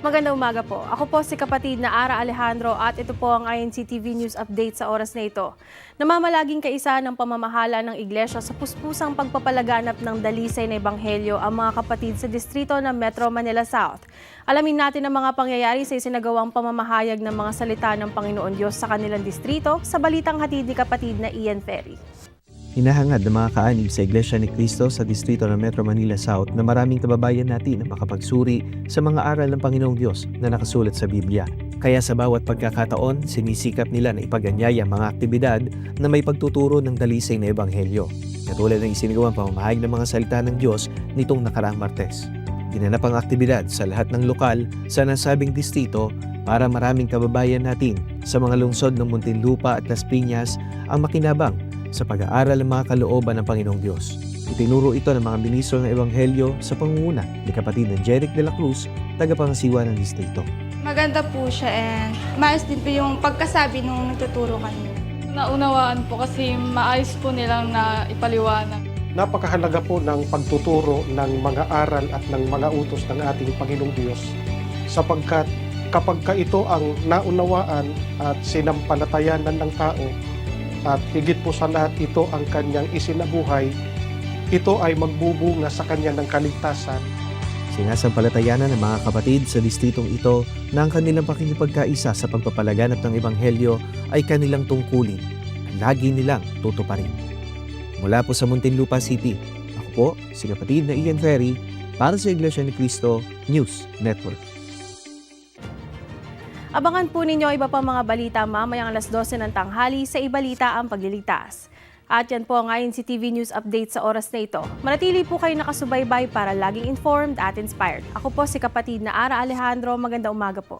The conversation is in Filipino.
Magandang umaga po. Ako po si kapatid na Ara Alejandro at ito po ang INC TV News Update sa oras na ito. Namamalaging kaisa ng pamamahala ng iglesia sa puspusang pagpapalaganap ng dalisay na ebanghelyo ang mga kapatid sa distrito ng Metro Manila South. Alamin natin ang mga pangyayari sa isinagawang pamamahayag ng mga salita ng Panginoon Diyos sa kanilang distrito sa balitang hatid ni kapatid na Ian Ferry. Hinahangad ng mga kaanib sa Iglesia ni Cristo sa distrito ng Metro Manila South na maraming kababayan natin na makapagsuri sa mga aral ng Panginoong Diyos na nakasulat sa Biblia. Kaya sa bawat pagkakataon, sinisikap nila na ipaganyaya ang mga aktibidad na may pagtuturo ng dalisay na ebanghelyo. Katulad ng isinagawang pamamahayag ng mga salita ng Diyos nitong nakaraang Martes. Ginanap ang aktibidad sa lahat ng lokal sa nasabing distrito para maraming kababayan natin sa mga lungsod ng Muntinlupa at Las Piñas ang makinabang sa pag-aaral ng mga kalooban ng Panginoong Diyos. Itinuro ito ng mga ministro ng Ebanghelyo sa pangunguna ni kapatid na Jeric de la Cruz, tagapangasiwa ng distrito. Maganda po siya and maayos din po yung pagkasabi nung nagtuturo kanina. Naunawaan po kasi maayos po nilang na ipaliwanag. napakahalaga po ng pagtuturo ng mga aral at ng mga utos ng ating Panginoong Diyos sapagkat kapag ka ito ang naunawaan at sinampalatayanan ng tao at higit po sa lahat ito ang kanyang isinabuhay, ito ay magbubunga sa kanya ng kaligtasan Sinasampalatayanan ng mga kapatid sa distritong ito na ang kanilang pakikipagkaisa sa pagpapalaganap ng Ebanghelyo ay kanilang tungkulin lagi nilang tutuparin. Mula po sa Muntinlupa City, ako po si kapatid na Ian Ferry para sa Iglesia ni Cristo News Network. Abangan po ninyo iba pa mga balita mamayang alas 12 ng tanghali sa Ibalita ang Pagliligtas. At yan po ang INC TV News Update sa oras na ito. Manatili po kayo nakasubaybay para laging informed at inspired. Ako po si kapatid na Ara Alejandro. Maganda umaga po.